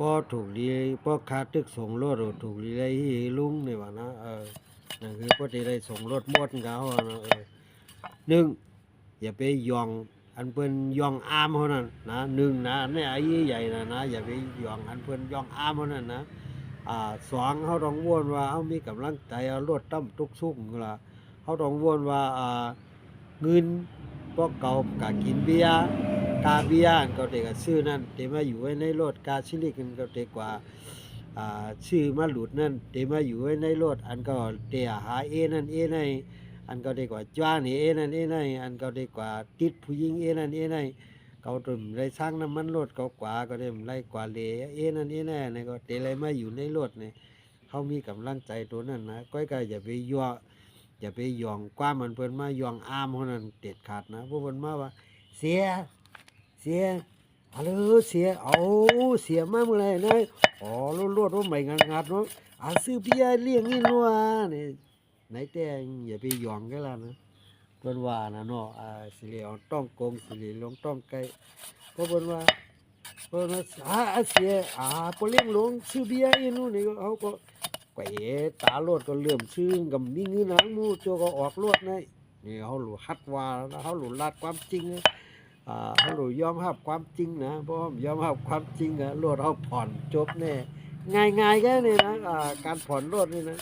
ป้อถูกดีป้อคาตึกส่งรถถูกดีได้ฮีลุงนี่ว่านะเออนั่นคือป้อที่ได้ส่งรถมดเขาอะนะเออหนึ่งอย่าไปยองอันเพิ่นยองอามเท่านั้นนะหนึ่งนะอันนี้ไอ้ใหญ่นะนะอย่าไปยองอันเพิ่นยองอามเท่านั้นนะอ่าสองเขาต้องวนว่าเขามีกำลังใจเอารถตั้มทุกสุกละเขาต้องวนว่าอ่าเงินพวกเก่ากากินเบียร์ กาเบียร์อันเขาเด็กก็ซื้อนั่นเตมาอยู่ไว้ในรถกาชิลิกันเขาเด็กกว่าชื่อมาหลุดนั่นเตมาอยู่ไว้ในรถอันก็เตะหาเอนั่นเอนั่นอันก็ดีกกว่าจ้านี่เอ้นั่นเอ้นั่นอันก็ดีกกว่าติดผู้หญิงเอ้นั่นเอ้นั่นเขาตุ่มไรสร้างน้ำมันรถเขากว่าก็ได้ไรกว่าเลเอ้นั่นเอ้นั่นนี่ก็เตะไรมาอยู่ในรถนี่ยเขามีกำลังใจตัวนั้นนะก้อยก็อย่าไปยั่วอย่าไปยองกว่ามันเพิ่นมายองอามคนนั้นเด็ดขาดนะพวกเพิ่นมาว่า เสีย เสียอะไรเสียเอาเสียมากเมื่อไหรนะอ๋อรถรถรถใหม่งานงานเนาะอาซื้อเบียร์เลี้ยงนี่นัวนี่ไหนแต่อย่าไปหยองกันละนะเพิ่นว่านะเนาะอ่าสิเหลียวต้องโกงสิเหลียวลงต้องไกลเพราะเพิ่นว่าเพิ่นว่าอาเสียอ่าปเลี้ยงลงซื้อเบียร์อีนู่นนี่ก็เขาก็ไกวตาโลดก็เลื่อมซื้อกับมีเงินหางมูโจก็ออกโลดนี่นี่เขาหลุดฮัดว่าเขาหลุดลาดความจริง เขาหลุยอมรับความจริงนะเพราะว่ายอมรับความจริงอะโลดเขาผ่อนจบแน่ง่ายๆแค่นี้นะการผ่อนโลดนี่นะ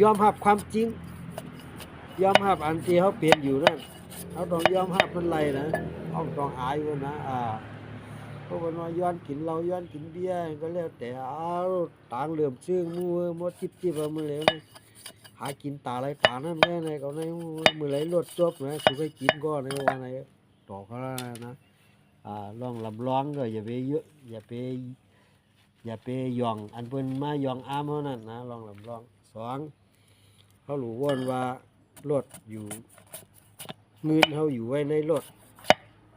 ยอมรับความจริง ยอมรับอันที่เขาเปลี่ยนอยู่นั่นเขาต้องยอมรับมันไรนะเขาต้องอายมันนะอ่าเพราะมันว่าย้อนกินเราย้อนกินเบียร์ก็แล้วแต่เอาต่างเหลื่อมชื่อมือมดจิบจิบมือเหลวนะหากินตาอะไรตานั่นแน่ในก็ในมือไหลรถจบนะสุไปกินก็ในวันไหน ต่อเขาแล้วนะอ่าลองลำร้องก็อย่าไปเยอะอย่าไปอย่าไปย่อง อันเพิ่นมาย่องอ้ามเท่านั้นนะลองลำลองสองเขารู้วนว่ารถอยู่เงินเขาอยู่ไว้ในรถ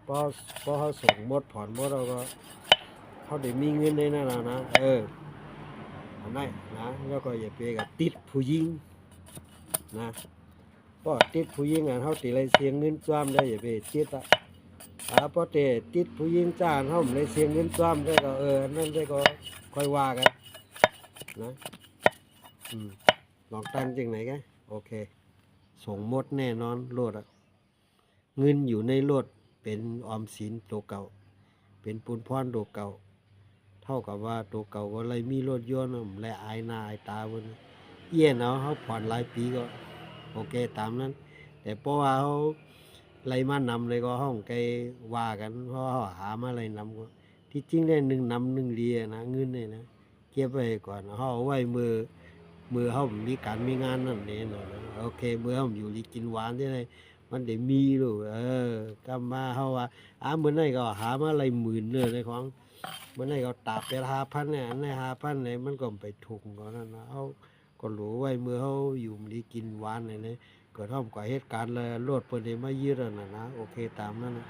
พอพอเขาส่งหมดผ่อนหมดเราก็เขาได้มีเงินในนั้นนะนะเอออันนั้นนะแล้วก็อย่าไปกับติดผู้หญิงนะ พราะติดผู้หญิงอะเขาติดอะไรเสียงเงินจ้วมได้อย่าไปติดอะอาพอเตะติดผู้หญิงจ้างเขาไม่ได้เสียงเงินซ้ำได้ก็เออนั่นได้ก็ค่อยว่ากันนะอืมลองตั้งจริงไหนกันโอเค ส่งหมดแน่นอนโลดอะเงินอยู่ในรถเป็นออมสินตัวเก่า เป็นปุนพรตัวเก่า เท่ากับว่าตัวเก่าก็เลยมีรถยนต์และอายหน้าอายตาเวันเอี้ยนเอาเขาผ่อนหลายปีก็ โอเคตามนั้น แต่เพราะว่าเขาไรมานำเลยก็ห้องไกลว่ากันเพราะว่าหามาอะไรนำก็ที่จริงได้หนึ่งนำหนึ่งเรียนะเงินเนี่ยนะเก็บไว้ก่อนเขาเอาไว้มือมือเขามีการมีงานนั่นเองนะโอเคมือเขาอยู่ลีกินหวานที่ไหนมันได้มีลูกเออกำมาเขาว่าอ่าเมื่อไหร่ก็หามาอะไรหมื่นเนื้อในของเมื่อไหร่ก็ตาบไปหาพันเนี่ยอันหาพันเนี่ยมันก็ไปถูกก่อนนั่นนะเขา ก็รู้ไว้มือเขาอยู่มีกินหวานเลยนะเกิดห้อมก่อเหตุการณ์เลยรวดเปิดมายืดนั่นนะโอเคตามนั้นนะ